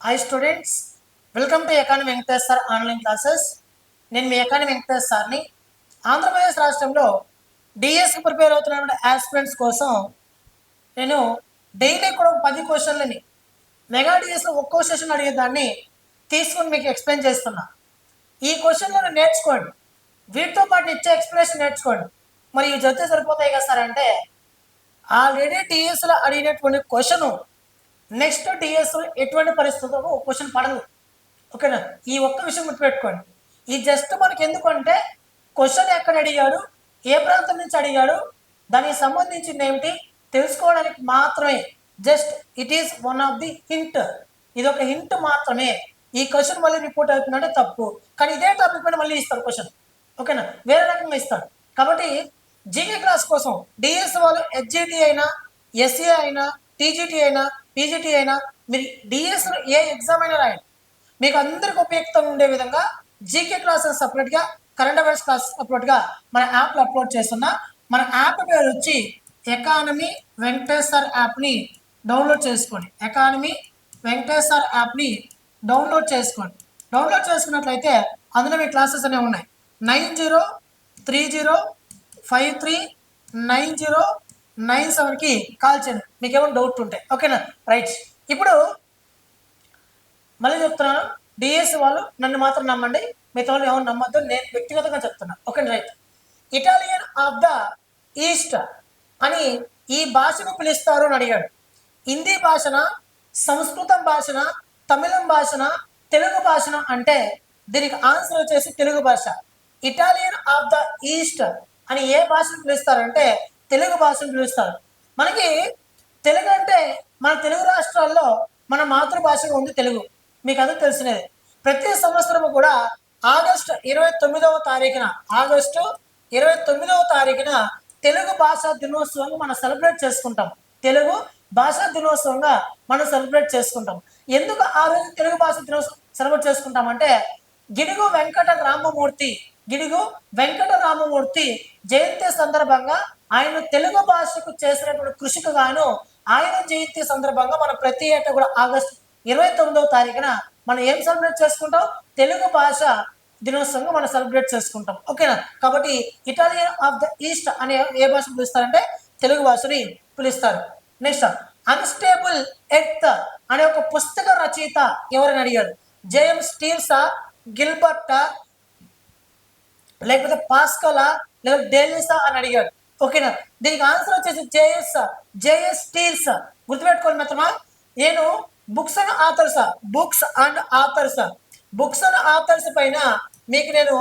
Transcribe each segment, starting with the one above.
Hi students welcome to economy Venkatesh sir online classes నేను మీ economy Venkatesh సార్ని ఆంధ్రప్రదేశ్ రాష్ట్రంలో డిఎస్కి ప్రిపేర్ అవుతున్నటువంటి ఆస్పిరెంట్స్ కోసం నేను డైలీ కూడా ఒక పది క్వశ్చన్లని మెగా డిఎస్లో ఒక్కో సెషన్ అడిగేదాన్ని తీసుకుని మీకు ఎక్స్ప్లెయిన్ చేస్తున్నా. ఈ క్వశ్చన్లను నేర్చుకోండి. వీటితో పాటు ఇచ్చే ఎక్స్ప్లెనేషన్ నేర్చుకోండి. మరి ఇవి చదివితే సరిపోతాయి కదా సార్ అంటే ఆల్రెడీ టీఎస్లో అడిగినటువంటి క్వశ్చను నెక్స్ట్ డిఎస్ ఎటువంటి పరిస్థితుల్లో ఒక క్వశ్చన్ పడదు. ఓకేనా? ఈ ఒక్క విషయం గుర్తుపెట్టుకోండి. ఈ జస్ట్ మనకి ఎందుకంటే క్వశ్చన్ ఎక్కడ అడిగాడు ఏ ప్రాంతం నుంచి అడిగాడు దానికి సంబంధించింది ఏమిటి తెలుసుకోవడానికి మాత్రమే. Just it is one of the hint. ఇది ఒక హింట్ మాత్రమే. ఈ క్వశ్చన్ మళ్ళీ రిపోర్ట్ అవుతుందంటే తప్పు. కానీ ఇదే టాపిక్ పైన మళ్ళీ ఇస్తారు క్వశ్చన్. ఓకేనా? వేరే రకంగా ఇస్తారు. కాబట్టి జీకే క్లాస్ కోసం డిఎస్ వాళ్ళు హెచ్జిటి అయినా ఎస్ఏ అయినా టీజీటీ అయినా పీజీటీ అయినా మీరు డిఎస్ ఏ ఎగ్జామ్ అయినా రాయండి. మీకు అందరికి ఉపయుక్తంగా ఉండే విధంగా జీకే క్లాసెస్ సపరేట్గా కరెంట్ అఫైర్స్ క్లాస్ సపరేట్గా మన యాప్లో అప్లోడ్ చేస్తున్నా మన యాప్ పేరు వచ్చి ఎకానమీ వెంకటేశ్వర్ యాప్ని డౌన్లోడ్ చేసుకోండి. ఎకానమీ వెంకటేశ్వర్ యాప్ని డౌన్లోడ్ చేసుకోండి. డౌన్లోడ్ చేసుకున్నట్లయితే అందులో మీ క్లాసెస్ అనేవి ఉన్నాయి. Nine zero three zero five three nine zero nine సెవెన్కి కాల్ చేయండి. మీకు ఏమైనా డౌట్ ఉంటే ఓకేనా రైట్ ఇప్పుడు మళ్ళీ చెప్తున్నాను డిఎస్ వాళ్ళు నన్ను మాత్రం నమ్మండి. మిగతా వాళ్ళు ఎవరు నమ్మద్దు. నేను వ్యక్తిగతంగా చెప్తున్నా. Okay right Italian of the east అని ఈ భాషను పిలుస్తారు అని అడిగాడు. హిందీ భాషన సంస్కృతం భాషన తమిళం భాషన తెలుగు భాషన అంటే దీనికి ఆన్సర్ వచ్చేసి తెలుగు భాష. ఇటాలియన్ ఆఫ్ ద ఈస్ట్ అని ఏ భాషను పిలుస్తారంటే తెలుగు భాషను పిలుస్తారు. మనకి తెలుగు అంటే మన తెలుగు రాష్ట్రాల్లో మన మాతృభాషగా ఉంది తెలుగు. మీకు అది తెలిసినది. ప్రతి సంవత్సరం కూడా ఆగస్టు ఇరవై తొమ్మిదవ తారీఖున ఆగస్టు ఇరవై తొమ్మిదవ తారీఖున తెలుగు భాషా దినోత్సవంగా మనం సెలబ్రేట్ చేసుకుంటాం. తెలుగు భాషా దినోత్సవంగా మనం సెలబ్రేట్ చేసుకుంటాం. ఎందుకు ఆ రోజు తెలుగు భాష దినోత్సవం సెలబ్రేట్ చేసుకుంటామంటే గిడుగు వెంకట రామమూర్తి గిడుగు వెంకట రామమూర్తి జయంతి సందర్భంగా ఆయన తెలుగు భాషకు చేసినటువంటి కృషికి గాను ఆయన జయంతి సందర్భంగా మనం ప్రతి ఏటా కూడా ఆగస్టు ఇరవై తొమ్మిదవ తారీఖున మనం ఏం సెలబ్రేట్ చేసుకుంటాం? తెలుగు భాష దినోత్సవంగా మనం సెలబ్రేట్ చేసుకుంటాం. ఓకేనా? కాబట్టి ఇటాలియన్ ఆఫ్ ద ఈస్ట్ అనే ఏ భాష పిలుస్తారంటే తెలుగు భాషని పిలుస్తారు. నెక్స్ట్ అన్స్టేబుల్ ఎర్త్ అనే ఒక పుస్తక రచయిత ఎవరని అడిగారు జేఎం స్టీల్సా గిల్బర్టా లేకపోతే పాస్కలా లేదా డేలిసా అని అడిగాడు. ఓకేనా? దీనికి ఆన్సర్ వచ్చేసి జేఎస్ జేఎస్ స్టీల్స్ గుర్తుపెట్టుకోండి మిత్రమా నేను books and authors books and authors books and authors పైన మీకు నేను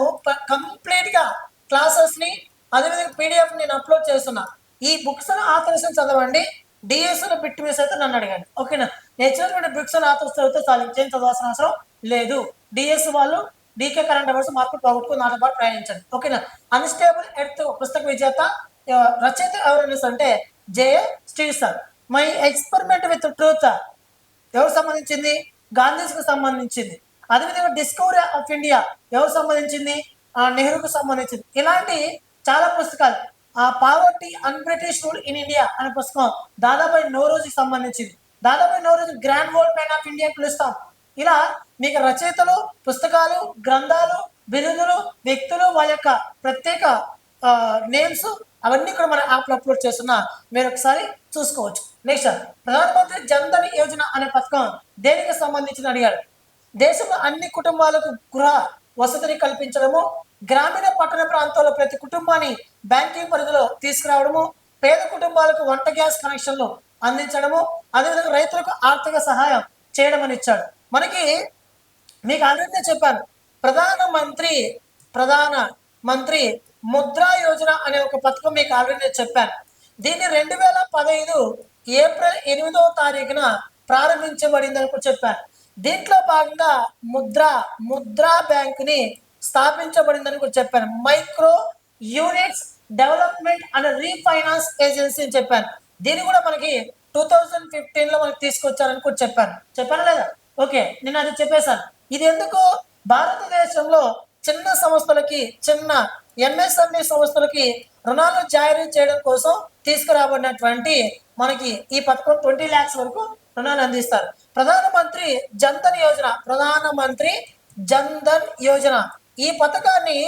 కంప్లీట్గా క్లాసెస్ని అదేవిధంగా పీడిఎఫ్ నేను అప్లోడ్ చేస్తున్నా. ఈ బుక్స్ అండ్ ఆథర్స్ చదవండి. డిఎస్ బిట్ మిస్ అయితే నన్ను అడగండి. ఓకేనా? నేను ఇచ్చినటువంటి బుక్స్ అండ్ ఆథర్స్ చదివితే చాలా. ఇంకేం చదవాల్సిన అవసరం లేదు. డిఎస్ వాళ్ళు డీకే కరెంట్ అవర్స్ మార్కులు పోగొట్టుకుని నాతో పాటు ప్రయాణించండి. ఓకేనా? అన్స్టేబుల్ ఎర్త్ పుస్తక విజేత రచయిత ఎవరు అంటే జేఏ Shri sir my experiment with truth ఎవరు సంబంధించింది? గాంధీజీకి సంబంధించింది. అదేవిధంగా డిస్కవరీ ఆఫ్ ఇండియా ఎవరు సంబంధించింది? ఆ, నెహ్రూకు సంబంధించింది. ఇలాంటి చాలా పుస్తకాలు. ఆ poverty un British rule in India అనే పుస్తకం దాదాపు నోరోజుకి సంబంధించింది. దాదాపు Naoroji grand world man of India పిలుస్తాం. ఇలా మీకు రచయితలు పుస్తకాలు గ్రంథాలు బిరుదులు వ్యక్తులు వాళ్ళ యొక్క ప్రత్యేక నేమ్స్ అవన్నీ కూడా మన యాప్లో అప్లోడ్ చేస్తున్నా మీరు ఒకసారి చూసుకోవచ్చు. నెక్స్ట్ ప్రధానమంత్రి జన్ధన్ యోజన అనే పథకం దేనికి సంబంధించిన అడిగాడు దేశంలో అన్ని కుటుంబాలకు గృహ వసతిని కల్పించడము గ్రామీణ పట్టణ ప్రాంతాల్లో ప్రతి కుటుంబాన్ని బ్యాంకింగ్ పరిధిలో తీసుకురావడము పేద కుటుంబాలకు వంట గ్యాస్ కనెక్షన్లు అందించడము అదేవిధంగా రైతులకు ఆర్థిక సహాయం చేయడం అని ఇచ్చాడు. మనకి మీకు ఆల్రెడీ చెప్పాను. ప్రధాన మంత్రి ప్రధాన మంత్రి ముద్రా యోజన అనే ఒక పథకం మీకు ఆల్రెడీ నేను చెప్పాను. దీన్ని రెండు వేల పదహైదు ఏప్రిల్ ఎనిమిదవ తారీఖున ప్రారంభించబడిందని కూడా చెప్పాను. దీంట్లో భాగంగా ముద్రా ముద్రా బ్యాంకుని స్థాపించబడిందని కూడా చెప్పాను. Micro units development and refinance agency అని చెప్పాను. దీన్ని కూడా మనకి టూ థౌజండ్ ఫిఫ్టీన్లో మనకి తీసుకొచ్చారని కూడా చెప్పాను. చెప్పాను లేదా? ఓకే నేను అది చెప్పేశాను. ఇది ఎందుకు? భారతదేశంలో చిన్న సంస్థలకి చిన్న ఎంఎస్ఎంఈ సంస్థలకి రుణాలు జారీ చేయడం కోసం తీసుకురాబడినటువంటి మనకి ఈ పథకం ట్వంటీ ల్యాక్స్ వరకు రుణాలు అందిస్తారు. ప్రధానమంత్రి జన్ధన్ యోజన ప్రధానమంత్రి జన్ధన్ యోజన. ఈ పథకాన్ని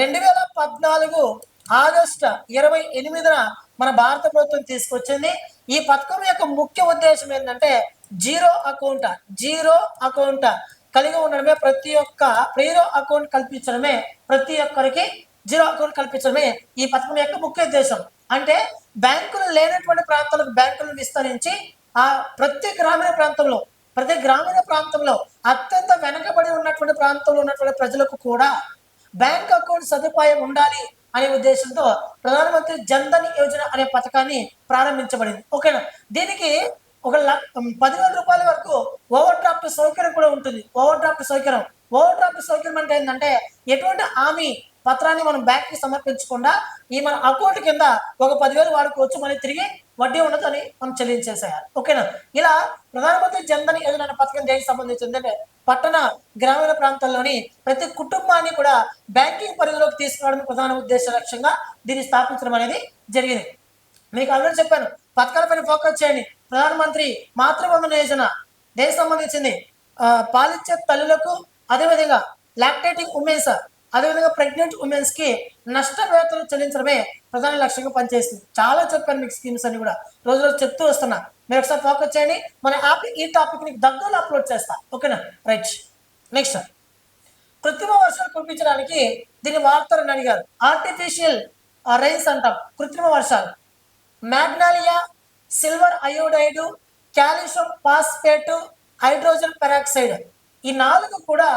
రెండు వేల పద్నాలుగు ఆగస్టు ఇరవై ఎనిమిదిన మన భారత ప్రభుత్వం తీసుకొచ్చింది. ఈ పథకం యొక్క ముఖ్య ఉద్దేశం ఏంటంటే జీరో అకౌంట్ జీరో అకౌంట్ కలిగి ఉండడమే. ప్రతి ఒక్క జీరో అకౌంట్ కల్పించడమే ప్రతి ఒక్కరికి జీరో అకౌంట్ కల్పించడమే ఈ పథకం యొక్క ముఖ్య ఉద్దేశం. అంటే బ్యాంకులు లేనటువంటి ప్రాంతాలకు బ్యాంకులను విస్తరించి ఆ ప్రతి గ్రామీణ ప్రాంతంలో ప్రతి గ్రామీణ ప్రాంతంలో అత్యంత వెనకబడి ఉన్నటువంటి ప్రాంతంలో ఉన్నటువంటి ప్రజలకు కూడా బ్యాంక్ అకౌంట్ సదుపాయం ఉండాలి అనే ఉద్దేశంతో ప్రధానమంత్రి జన్ధన్ యోజన అనే పథకాన్ని ప్రారంభించబడింది. ఓకేనా? దీనికి ఒక పదివేల రూపాయల వరకు ఓవర్ డ్రాఫ్ట్ సౌకర్యం కూడా ఉంటుంది. ఓవర్ డ్రాఫ్ట్ సౌకర్యం. ఓవర్ డ్రాఫ్ట్ సౌకర్యం అంటే ఏంటంటే ఎటువంటి హామీ పత్రాన్ని మనం బ్యాంక్కి సమర్పించకుండా ఈ మన అకౌంట్ కింద ఒక పదివేలు వాడుకోవచ్చు మళ్ళీ తిరిగి వడ్డీ ఉండదు అని మనం చెల్లించేసేయాలి. ఓకేనా? ఇలా ప్రధానమంత్రి జన్ధన్ యోజన అనే పథకం దేనికి సంబంధించింది అంటే పట్టణ గ్రామీణ ప్రాంతాల్లోని ప్రతి కుటుంబాన్ని కూడా బ్యాంకింగ్ పరిధిలోకి తీసుకురావడం ప్రధాన ఉద్దేశ లక్ష్యంగా దీన్ని స్థాపించడం అనేది జరిగింది. మీకు ఆల్రెడీ చెప్పాను పథకాలపైన ఫోకస్ చేయండి. ప్రధానమంత్రి మాతృవందన యోజన దేనికి సంబంధించింది? పాలిచ్చే తల్లులకు అదేవిధంగా లాక్టేటింగ్ ఉమెన్స్ అదేవిధంగా ప్రెగ్నెంట్ ఉమెన్స్కి నష్టవేతలు చెల్లించడమే ప్రధాన లక్ష్యంగా పనిచేస్తుంది. చాలా చెప్పాను మీకు స్కీమ్స్ అన్ని కూడా. రోజు రోజు చెప్తూ వస్తున్నా. మీరు ఒకసారి ఫోకస్ చేయండి. మన యాప్ ఈ టాపిక్ నీకు దగ్గరలో అప్లోడ్ చేస్తా. ఓకేనా రైట్ నెక్స్ట్ కృత్రిమ వర్షాలు కురిపించడానికి దీన్ని వాడతారని అడిగారు. ఆర్టిఫిషియల్ రైన్స్ అంటాం. కృత్రిమ వర్షాలు. Magnolia silver iodide calcium phosphate hydrogen peroxide ఈ నాలుగు కూడా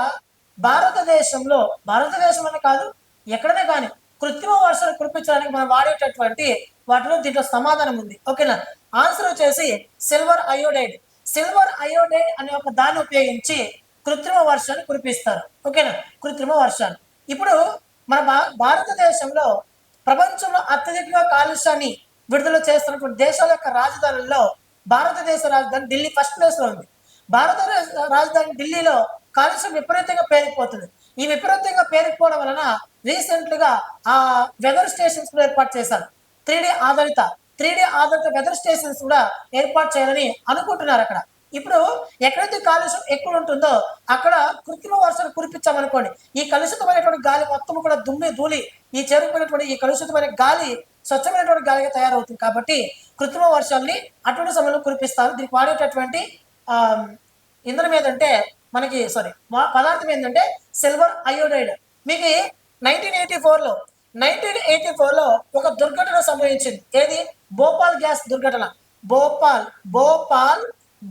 భారతదేశంలో భారతదేశం అని కాదు ఎక్కడనే కానీ కృత్రిమ వర్షాలు కురిపించడానికి మనం వాడేటటువంటి వాటిలో దీంట్లో సమాధానం ఉంది. ఓకేనా? ఆన్సర్ వచ్చేసి సిల్వర్ అయోడైడ్ సిల్వర్ అయోడైడ్ అనే ఒక దాన్ని ఉపయోగించి కృత్రిమ వర్షాన్ని కురిపిస్తారు. ఓకేనా? కృత్రిమ వర్షాలు ఇప్పుడు మన భా భారతదేశంలో ప్రపంచంలో అత్యధికంగా కాలుష్యాన్ని విడుదల చేస్తున్నటువంటి దేశాల యొక్క రాజధానుల్లో భారతదేశ రాజధాని ఢిల్లీ ఫస్ట్ ప్లేస్లో ఉంది. భారతదేశ రాజధాని ఢిల్లీలో కాలుష్యం విపరీతంగా పేరుకుపోతుంది. ఈ విపరీతంగా పేరుకుపోవడం వలన రీసెంట్గా ఆ వెదర్ స్టేషన్స్ కూడా ఏర్పాటు చేశారు. త్రీ ఆధారిత త్రీ ఆధారిత వెదర్ స్టేషన్స్ కూడా ఏర్పాటు చేయాలని అనుకుంటున్నారు అక్కడ. ఇప్పుడు ఎక్కడైతే కాలుష్యం ఎక్కువ ఉంటుందో అక్కడ కృత్రిమ వర్షాలు కురిపించామనుకోండి ఈ కలుషితమైనటువంటి గాలి మొత్తం కూడా దుమ్మి ధూళి ఈ చేరుకున్నటువంటి ఈ కలుషితమైన గాలి స్వచ్ఛమైనటువంటి గాలిగా తయారవుతుంది కాబట్టి కృత్రిమ వర్షాలని అటువంటి సమయంలో కురిపిస్తారు. దీనికి వాడేటటువంటి ఆ, ఇంధనం ఏదంటే మనకి సారీ పదార్థం ఏంటంటే సిల్వర్ అయోడైడ్. మీకు నైన్టీన్ ఎయిటీ ఫోర్లో నైన్టీన్ ఎయిటీ ఫోర్లో ఒక దుర్ఘటన సంభవించింది. ఏది? భోపాల్ గ్యాస్ దుర్ఘటన. భోపాల్ భోపాల్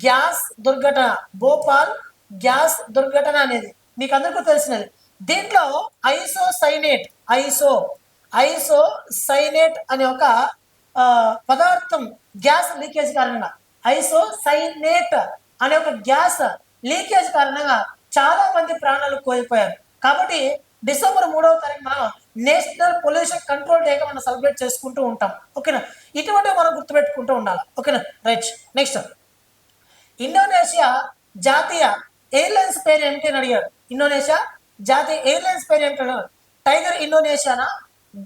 గ్యాస్ దుర్ఘటన. భోపాల్ గ్యాస్ దుర్ఘటన అనేది మీకు అందరికీ తెలిసినది. దీంట్లో ఐసో సైనేట్ ఐసో ఐసో సైనేట్ అనే ఒక పదార్థం గ్యాస్ లీకేజ్ కారణంగా ఐసో సైనేట్ అనే ఒక గ్యాస్ లీకేజ్ కారణంగా చాలా మంది ప్రాణాలు కోల్పోయారు. కాబట్టి డిసెంబర్ మూడవ తారీఖు మనం నేషనల్ పొల్యూషన్ కంట్రోల్ డేగా మనం సెలబ్రేట్ చేసుకుంటూ ఉంటాం. ఓకేనా? ఇటువంటి మనం గుర్తుపెట్టుకుంటూ ఉండాలి. ఓకేనా? రైట్. నెక్స్ట్. ఇండోనేషియా జాతీయ ఎయిర్లైన్స్ పేరు ఏమిటి అని అడిగాడు ఇండోనేషియా జాతీయ ఎయిర్లైన్స్ పేరు ఏమిటి అడిగాడు. టైగర్ ఇండోనేషియానా?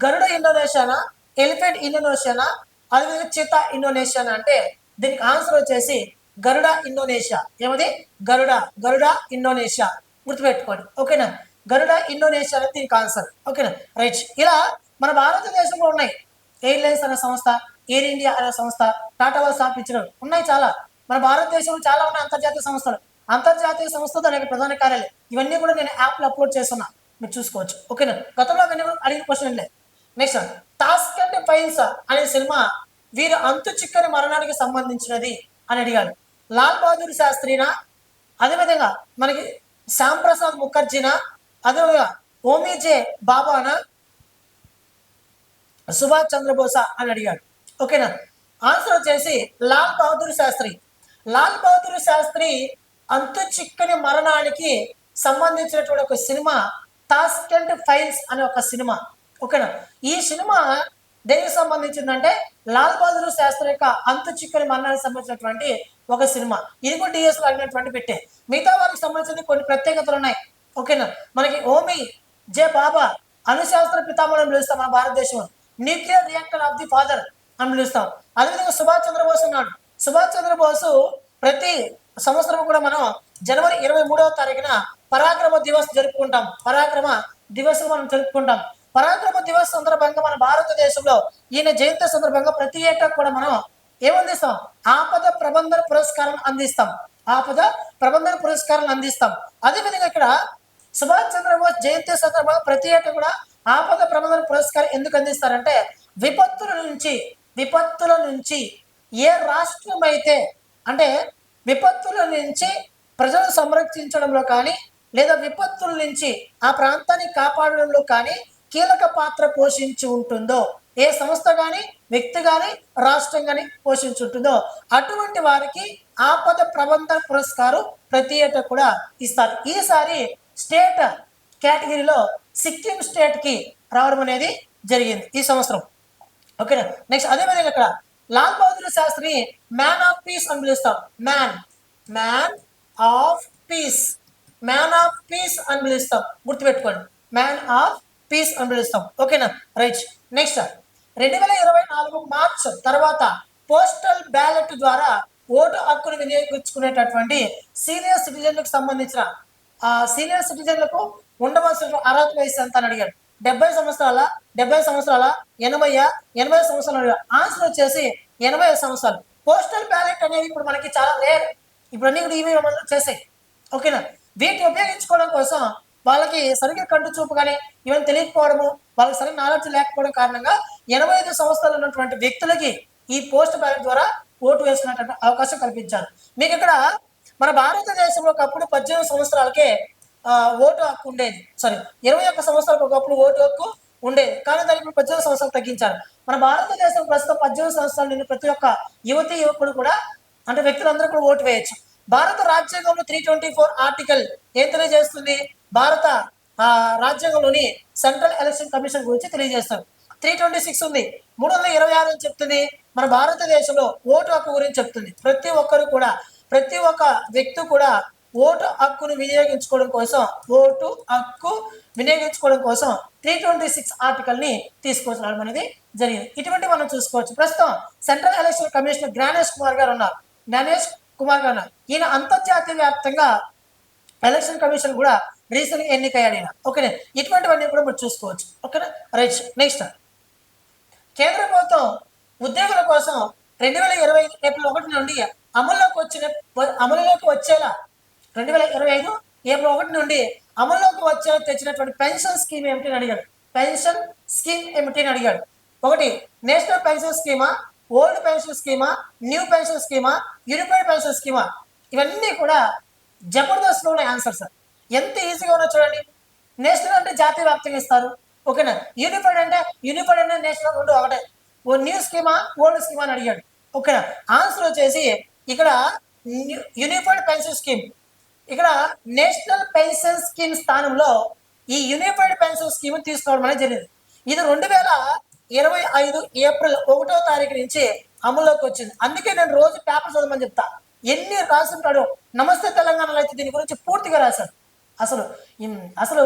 గరుడ ఇండోనేషియానా? ఎలిఫెంట్ ఇండోనేషియానా? అదేవిధంగా చితా ఇండోనేషియానా అంటే దీనికి ఆన్సర్ వచ్చేసి గరుడ ఇండోనేషియా. ఏమది? గరుడ గరుడ ఇండోనేషియా. గుర్తుపెట్టుకోండి. ఓకేనా? గరుడ ఇండోనేషియా అనేది దీనికి ఆన్సర్. ఓకేనా? రైట్. ఇలా మన భారతదేశంలో ఉన్నాయి. ఎయిర్లైన్స్ అనే సంస్థ ఎయిర్ ఇండియా అనే సంస్థ టాటా వాళ్ళు స్థాపించడం ఉన్నాయి చాలా. మన భారతదేశంలో చాలా ఉన్నాయి అంతర్జాతీయ సంస్థలు. అంతర్జాతీయ సంస్థ అనేక ప్రధాన కార్యాలయం ఇవన్నీ కూడా నేను యాప్లో అప్లోడ్ చేస్తున్నా. మీరు చూసుకోవచ్చు. ఓకేనా? గతంలో అవన్నీ కూడా అడిగిన క్వశ్చన్ లేదు నెక్స్ట్ టాస్క్ అండ్ ఫైన్స్ అనే సినిమా వీరు అంతు చిక్కని మరణానికి సంబంధించినది అని అడిగాడు. లాల్ బహదూర్ శాస్త్రినా? అదేవిధంగా మనకి శ్యామ్ ప్రసాద్ ముఖర్జీనా? అదేవిధంగా ఓమీజే బాబానా? సుభాష్ చంద్రబోస్ అని అడిగాడు. ఓకేనా? ఆన్సర్ వచ్చేసి లాల్ బహదూర్ శాస్త్రి. లాల్ బహదూర్ శాస్త్రి అంతు చిక్కని మరణానికి సంబంధించినటువంటి ఒక సినిమా టాస్కెంట్ ఫైల్స్ అనే ఒక సినిమా. ఓకేనా? ఈ సినిమా దేనికి సంబంధించిందంటే లాల్ బహదూర్ శాస్త్రి యొక్క అంతు చిక్కని మరణానికి సంబంధించినటువంటి ఒక సినిమా. ఇది కూడా డిఎస్లో అడిగినటువంటి పెట్టే. మిగతా వారికి సంబంధించిన కొన్ని ప్రత్యేకతలు ఉన్నాయి. ఓకేనా? మనకి ఓమి జే బాబా అణుశాస్త్ర పితామహుడు పిలుస్తాం మన భారతదేశంలో. Nuclear reactor of the father అని పిలుస్తాం. అదేవిధంగా సుభాష్ చంద్రబోస్ ఉన్నాడు. సుభాష్ చంద్రబోసు ప్రతి సంవత్సరం కూడా మనం జనవరి ఇరవై మూడవ తారీఖున పరాక్రమ దివస్ జరుపుకుంటాం. పరాక్రమ దివస్ మనం జరుపుకుంటాం. పరాక్రమ దివస్ సందర్భంగా మన భారతదేశంలో ఈయన జయంతి సందర్భంగా ప్రతి ఏటా కూడా మనం ఏమందిస్తాం ఆపద ప్రబంధన పురస్కారం అందిస్తాం. ఆపద ప్రబంధన పురస్కారం అందిస్తాం. అదేవిధంగా ఇక్కడ సుభాష్ చంద్రబోస్ జయంతి సందర్భంగా ప్రతి ఏటా కూడా ఆపద ప్రబంధన పురస్కారం ఎందుకు అందిస్తారంటే విపత్తుల నుంచి విపత్తుల నుంచి ఏ రాష్ట్రం అయితే అంటే విపత్తుల నుంచి ప్రజలు సంరక్షించడంలో కానీ లేదా విపత్తుల నుంచి ఆ ప్రాంతాన్ని కాపాడడంలో కానీ కీలక పాత్ర పోషించి ఉంటుందో ఏ సంస్థ కానీ వ్యక్తి కానీ రాష్ట్రం కానీ పోషించుంటుందో అటువంటి వారికి ఆపద ప్రబంధన పురస్కారం ప్రతి ఏటా కూడా ఇస్తారు. ఈసారి స్టేట్ కేటగిరీలో సిక్కిం స్టేట్కి రావడం అనేది జరిగింది ఈ సంవత్సరం. ఓకేనా? నెక్స్ట్ అదేవిధంగా ఇక్కడ లాల్ బహదూర్ శాస్త్రిని మ్యాన్ ఆఫ్ పీస్ అని పిలుస్తాం man man of peace man of peace అని పిలుస్తాం. గుర్తుపెట్టుకోండి. మ్యాన్ ఆఫ్ పీస్ అని పిలుస్తాం. ఓకేనా? రైట్. నెక్స్ట్ రెండు వేల ఇరవై నాలుగు మార్చ్ తర్వాత పోస్టల్ బ్యాలెట్ ద్వారా ఓటు హక్కును వినియోగించుకునేటటువంటి సీనియర్ సిటిజన్లకు సంబంధించిన ఆ సీనియర్ సిటిజన్లకు ఉండవలసిన అర్హత వయసు ఎంత అని అడిగాడు. డెబ్బై సంవత్సరాల డెబ్బై సంవత్సరాల ఎనభై ఎనభై సంవత్సరాలు ఆన్సర్ వచ్చేసి ఎనభై సంవత్సరాలు. పోస్టల్ బ్యాలెట్ అనేది ఇప్పుడు మనకి చాలా రేర్. ఇప్పుడు అన్ని కూడా ఈవీఎం చేసాయి. ఓకేనా? వీటిని ఉపయోగించుకోవడం కోసం వాళ్ళకి సరిగ్గా కంటి చూపు కానీ ఇవన్నీ తెలియకపోవడము వాళ్ళకి సరైన నాలెడ్జ్ లేకపోవడం కారణంగా ఎనభై ఐదు సంవత్సరాలు ఉన్నటువంటి వ్యక్తులకి ఈ పోస్ట్ బ్యాలెట్ ద్వారా ఓటు వేసుకునేటువంటి అవకాశం కల్పించారు. మీకు ఇక్కడ మన భారతదేశంలో ఒకప్పుడు పద్దెనిమిది సంవత్సరాలకే ఓటు హక్కు ఉండేది. సారీ ఇరవై ఒక్క సంవత్సరాలకు ఒకప్పుడు ఓటు హక్కు ఉండేది. కానీ దానికి ఇప్పుడు పద్దెనిమిది సంవత్సరాలు తగ్గించారు. మన భారతదేశం ప్రస్తుతం పద్దెనిమిది సంవత్సరాల నుండి ప్రతి ఒక్క యువతి యువకుడు కూడా అంటే వ్యక్తులందరూ కూడా ఓటు వేయచ్చు. భారత రాజ్యాంగంలో త్రీ ట్వంటీ ఫోర్ ఆర్టికల్ ఏం తెలియజేస్తుంది? భారత ఆ, రాజ్యాంగంలోని సెంట్రల్ ఎలక్షన్ కమిషన్ గురించి తెలియజేస్తారు. త్రీ ట్వంటీ సిక్స్ ఉంది. మూడు వందల ఇరవై ఆరు అని చెప్తుంది. మన భారతదేశంలో ఓటు హక్కు గురించి చెప్తుంది. ప్రతి ఒక్కరు కూడా ప్రతి ఒక్క వ్యక్తి కూడా ఓటు హక్కును వినియోగించుకోవడం కోసం ఓటు హక్కు వినియోగించుకోవడం కోసం త్రీ ట్వంటీ సిక్స్ ఆర్టికల్ని తీసుకొచ్చడం అనేది జరిగింది. ఇటువంటి మనం చూసుకోవచ్చు. ప్రస్తుతం central election commissioner Gyanesh Kumar గారు ఉన్నారు. జ్ఞానేష్ కుమార్ గారు ఉన్నారు. ఈయన అంతర్జాతీయ వ్యాప్తంగా ఎలక్షన్ కమిషన్ కూడా రీసెంట్ ఎన్నికయ్యాడు ఈయన. ఓకేనా ఇటువంటివన్నీ కూడా మనం చూసుకోవచ్చు. ఓకేనా రైట్. నెక్స్ట్ కేంద్ర ప్రభుత్వం ఉద్యోగుల కోసం రెండు వేల ఇరవై ఐదు ఏప్రిల్ ఒకటి నుండి అమల్లోకి వచ్చిన అమలులోకి వచ్చేలా రెండు వేల ఇరవై ఐదు ఏప్రిల్ ఒకటి నుండి అమల్లోకి వచ్చేలా తెచ్చినటువంటి పెన్షన్ స్కీమ్ ఏమిటి అని అడిగాడు. పెన్షన్ స్కీమ్ ఏమిటి అని అడిగాడు. ఒకటి నేషనల్ పెన్షన్ స్కీమా? ఓల్డ్ పెన్షన్ స్కీమా? న్యూ పెన్షన్ స్కీమా? యూనిఫైడ్ పెన్షన్ స్కీమా? ఇవన్నీ కూడా జబర్దస్త్లో ఉన్న ఆన్సర్ సార్ ఎంత ఈజీగా ఉన్నా చూడండి. నేషనల్ అంటే జాతీయ వ్యాప్తంగా ఇస్తారు. ఓకేనా? యూనిఫైడ్ అంటే యూనిఫైడ్ అంటే నేషనల్ రెండు ఒకటే. ఓ న్యూ స్కీమా ఓల్డ్ స్కీమా అని అడిగాడు. ఓకేనా? ఆన్సర్ వచ్చేసి ఇక్కడ యూనిఫైడ్ పెన్షన్ స్కీమ్ ఇక్కడ నేషనల్ పెన్షన్ స్కీమ్ స్థానంలో ఈ యూనిఫైడ్ పెన్షన్ స్కీమ్ తీసుకోవడం అనేది జరిగింది. ఇది రెండు వేల ఇరవై ఐదు ఏప్రిల్ ఒకటో తారీఖు నుంచి అమల్లోకి వచ్చింది. అందుకే నేను రోజు పేపర్ చదవమని చెప్తా. ఎన్ని రాసుంటాడో. నమస్తే తెలంగాణలో అయితే దీని గురించి పూర్తిగా రాశాడు. అసలు అసలు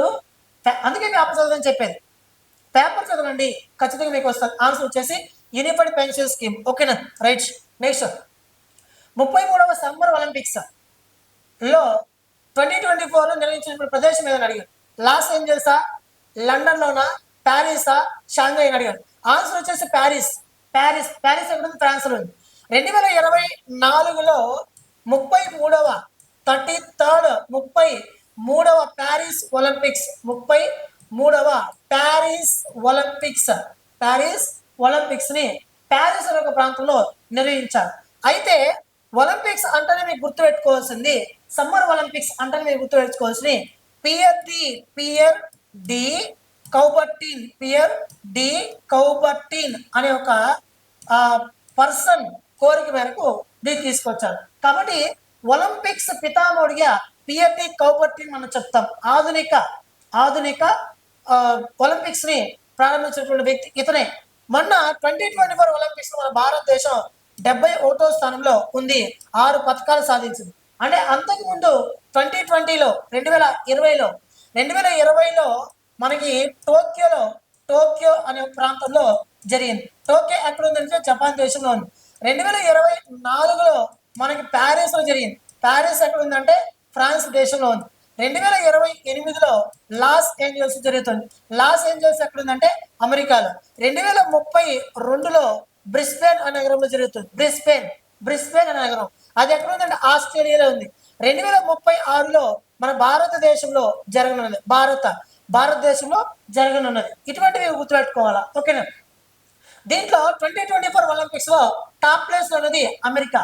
అందుకే పేపర్ చదవని చెప్పేది. పేపర్ చదవండి. ఖచ్చితంగా మీకు వస్తుంది ఆన్సర్ వచ్చేసి యూనిఫైడ్ పెన్షన్ స్కీమ్. ఓకేనా? రైట్. నెక్స్ట్. ముప్పై మూడవ సమ్మర్ ఒలింపిక్స్. లో ట్వంటీ ట్వంటీ ఫోర్లో నిర్వహించిన ప్రదేశం ఏదని అడిగారు. లాస్ ఏంజల్సా? లండన్లోనా? ప్యారిసా? షాంఘై అని అడిగారు. ఆన్సర్ వచ్చేసి ప్యారిస్. ప్యారిస్. ప్యారిస్ ఎక్కడ ఉంది ఫ్రాన్స్లో ఉంది. రెండు వేల ఇరవై నాలుగులో ముప్పై మూడవ థర్టీ థర్డ్ ముప్పై మూడవ ప్యారిస్ ఒలింపిక్స్. ముప్పై మూడవ ప్యారిస్ ఒలింపిక్స్. ప్యారిస్ ఒలింపిక్స్ని ప్యారిస్ అనే ఒక ప్రాంతంలో నిర్వహించారు. అయితే ఒలింపిక్స్ అంటేనే మీకు గుర్తుపెట్టుకోవాల్సింది సమ్మర్ ఒలింపిక్స్ అంటేనే మీరు గుర్తుపెట్టుకోవాల్సింది Pierre de Pierre de Coubertin Pierre de Coubertin అనే ఒక పర్సన్ కోరిక మేరకు దీన్ని తీసుకొచ్చారు. కాబట్టి ఒలింపిక్స్ పితామోడిగా పియర్ డి కౌబర్టీన్ మనం చెప్తాం. ఆధునిక ఆధునిక ఒలింపిక్స్ని ఒలింపిక్స్ని ప్రారంభించినటువంటి వ్యక్తి ఇతనే. మొన్న ట్వంటీ ట్వంటీ ఫోర్ ఒలింపిక్స్ మన భారతదేశం డెబ్బై ఒకటో స్థానంలో ఉంది. ఆరు పథకాలు సాధించింది. అంటే అంతకు ముందు ట్వంటీ ట్వంటీలో రెండు వేల ఇరవైలో రెండు వేల ఇరవైలో మనకి టోక్యోలో టోక్యో అనే ప్రాంతంలో జరిగింది. టోక్యో ఎక్కడ ఉందంటే జపాన్ దేశంలో ఉంది. రెండు వేల ఇరవై నాలుగులో మనకి ప్యారిస్లో జరిగింది. ప్యారిస్ ఎక్కడ ఉందంటే ఫ్రాన్స్ దేశంలో ఉంది. రెండు వేల ఇరవై ఎనిమిదిలో లాస్ ఏంజల్స్ జరుగుతుంది. లాస్ ఏంజల్స్ ఎక్కడుందంటే అమెరికాలో. రెండు వేల ముప్పై రెండులో బ్రిస్బేన్ అనే నగరంలో జరుగుతుంది. బ్రిస్బేన్ బ్రిస్బేన్ అనే నగరం. అది ఎక్కడ ఉందంటే ఆస్ట్రేలియాలో ఉంది. రెండు వేల ముప్పై ఆరులో మన భారతదేశంలో జరగనున్నది. భారత భారతదేశంలో జరగనున్నది. ఇటువంటివి గుర్తుపెట్టుకోవాలా? ఓకేనా? దీంట్లో ట్వంటీ ట్వంటీ ఫోర్ ఒలింపిక్స్లో టాప్ ప్లేస్ ఉన్నది అమెరికా.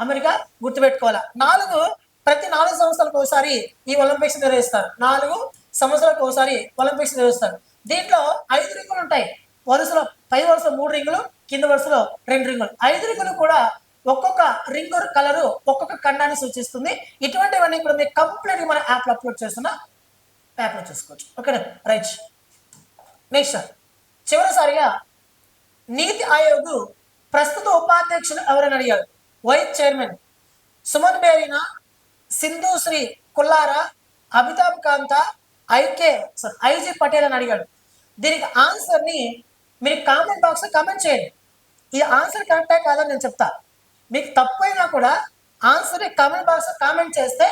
అమెరికా గుర్తుపెట్టుకోవాలా? నాలుగు ప్రతి నాలుగు సంవత్సరాలకు ఒకసారి ఈ ఒలింపిక్స్ నిర్వహిస్తారు. నాలుగు సంవత్సరాలకు ఒకసారి ఒలింపిక్స్ నిర్వహిస్తారు. దీంట్లో ఐదు రింగులు ఉంటాయి. వరుసలో పై వరుసలో మూడు రింగులు కింద వరుసలో రెండు రింగులు. ఐదు రింగులు కూడా ఒక్కొక్క రింగు కలరు ఒక్కొక్క ఖండాన్ని సూచిస్తుంది. ఇటువంటివన్నీ కూడా మీరు కంప్లీట్గా మన యాప్లో అప్లోడ్ చేస్తున్న యాప్లో చూసుకోవచ్చు. ఓకేనా? రైట్. నెక్స్ట్. చివరిసారిగా నీతి ఆయోగ్ ప్రస్తుత ఉపాధ్యక్షులు ఎవరని అడిగారు? వైస్ చైర్మన్ సుమన్ బేరీనా సింధు శ్రీ కుల్లారా అమితాబ్ కాంత ఐకే సారీ ఐజీ పటేల్ అని అడిగాడు. దీనికి ఆన్సర్ని మీరు కామెంట్ బాక్స్లో కామెంట్ చేయండి. ఈ ఆన్సర్ కరెక్టే కాదని నేను చెప్తా. మీకు తప్పైనా కూడా ఆన్సర్ని కామెంట్ బాక్స్లో కామెంట్ చేస్తే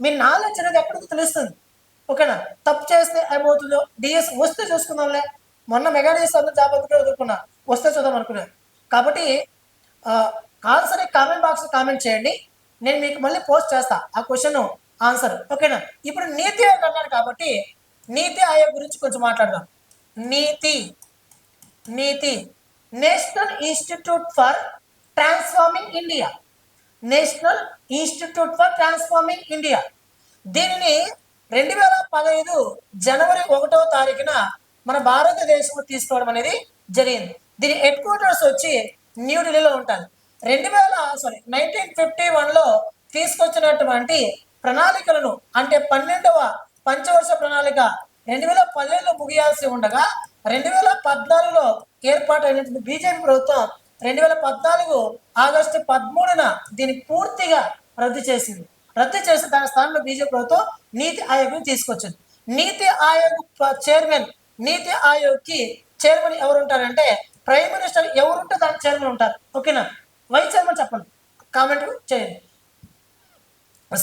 మీ నాలెడ్జ్ అనేది ఎప్పటికీ తెలుస్తుంది. ఓకేనా? తప్పు చేస్తే ఏమవుతుందో డిఎస్ వస్తే చూసుకుందాంలే. మొన్న మెగా డిఎస్ అందరూ జాబ్ అందుకే వదులుకున్నా. వస్తే చూద్దాం అనుకున్నాను కాబట్టి ఆన్సర్ కామెంట్ బాక్స్ కామెంట్ చేయండి. నేను మీకు మళ్ళీ పోస్ట్ చేస్తా ఆ క్వశ్చన్ ఆన్సర్ ఓకేనా ఇప్పుడు నీతి ఆయోగ్ అన్నాడు కాబట్టి నీతి ఆయోగ్ గురించి కొంచెం మాట్లాడదాం. NITI NITI. National institute for transforming India national institute for transforming India దీనిని రెండు వేల పదహైదు జనవరి ఒకటో తారీఖున మన భారతదేశం తీసుకోవడం అనేది జరిగింది. దీని హెడ్ క్వార్టర్స్ వచ్చి న్యూఢిల్లీలో ఉంటుంది రెండు వేల సారీ నైన్టీన్ ఫిఫ్టీ వన్లో తీసుకొచ్చినటువంటి ప్రణాళికలను అంటే పన్నెండవ పంచవర్ష ప్రణాళిక రెండు వేల పదిహేనులో ముగియాల్సి ఉండగా రెండు వేల పద్నాలుగులో ఏర్పాటైనటువంటి బీజేపీ ప్రభుత్వం రెండు వేల పద్నాలుగు ఆగస్టు పదమూడున దీన్ని పూర్తిగా రద్దు చేసింది. రద్దు చేసి దాని స్థానంలో బీజేపీ ప్రభుత్వం నీతి ఆయోగ్ని తీసుకొచ్చింది. నీతి ఆయోగ్ చైర్మన్ నీతి ఆయోగ్కి చైర్మన్ ఎవరు ఉంటారంటే ప్రైమ్ మినిస్టర్ ఎవరుంటే దాని చైర్మన్ ఉంటారు. ఓకేనా? వైస్ చైర్మన్ చెప్పండి. కామెంట్ చేయండి.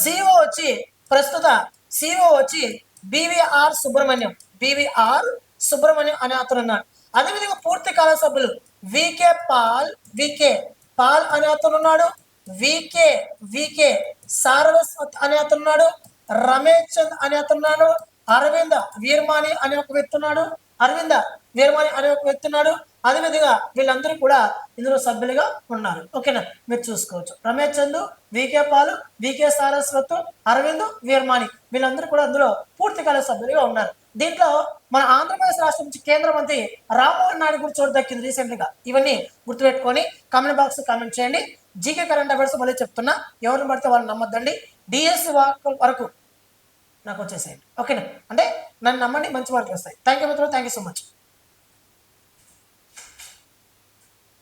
సిఓ వచ్చి ప్రస్తుత సిఓ వచ్చి బీవీఆర్ సుబ్రహ్మణ్యం. బీవీఆర్ సుబ్రహ్మణ్యం అనే అతను ఉన్నాడు. అదేవిధంగా పూర్తి కాల సభ్యులు వికే పాల్ వికే పాల్ అనే అతను ఉన్నాడు. వికే వికే సారస్వత్ అనే అతను ఉన్నాడు. రమేష్ చంద్ అనే అతను ఉన్నాడు. అరవింద వీర్మాని అనే ఒక వ్యక్తి ఉన్నాడు. అరవింద వీర్మాని అనే ఒక వ్యక్తి ఉన్నాడు. అదేవిధంగా వీళ్ళందరూ కూడా ఇందులో సభ్యులుగా ఉన్నారు. ఓకేనా? మీరు చూసుకోవచ్చు. Ramesh Chand V K Paul V K Saraswat Arvind Virmani వీళ్ళందరూ కూడా అందులో పూర్తికాల సభ్యులుగా ఉన్నారు. దీంట్లో మన ఆంధ్రప్రదేశ్ రాష్ట్రం నుంచి కేంద్ర మంత్రి రామ్మోహన్ నాయుడు కూడా చోటు దక్కింది రీసెంట్గా. ఇవన్నీ గుర్తుపెట్టుకొని కామెంట్ బాక్స్ కామెంట్ చేయండి. జీకే కరెంట్ అఫైర్స్ మళ్ళీ చెప్తున్నా. ఎవరిని పడితే వాళ్ళని నమ్మద్దండి. డిఎస్సి వరకు నాకు వచ్చేసేయండి. ఓకేనా? అంటే నన్ను నమ్మండి మంచి మార్కులు వస్తాయి. థ్యాంక్ యూ మిత్రులు. Thank you so much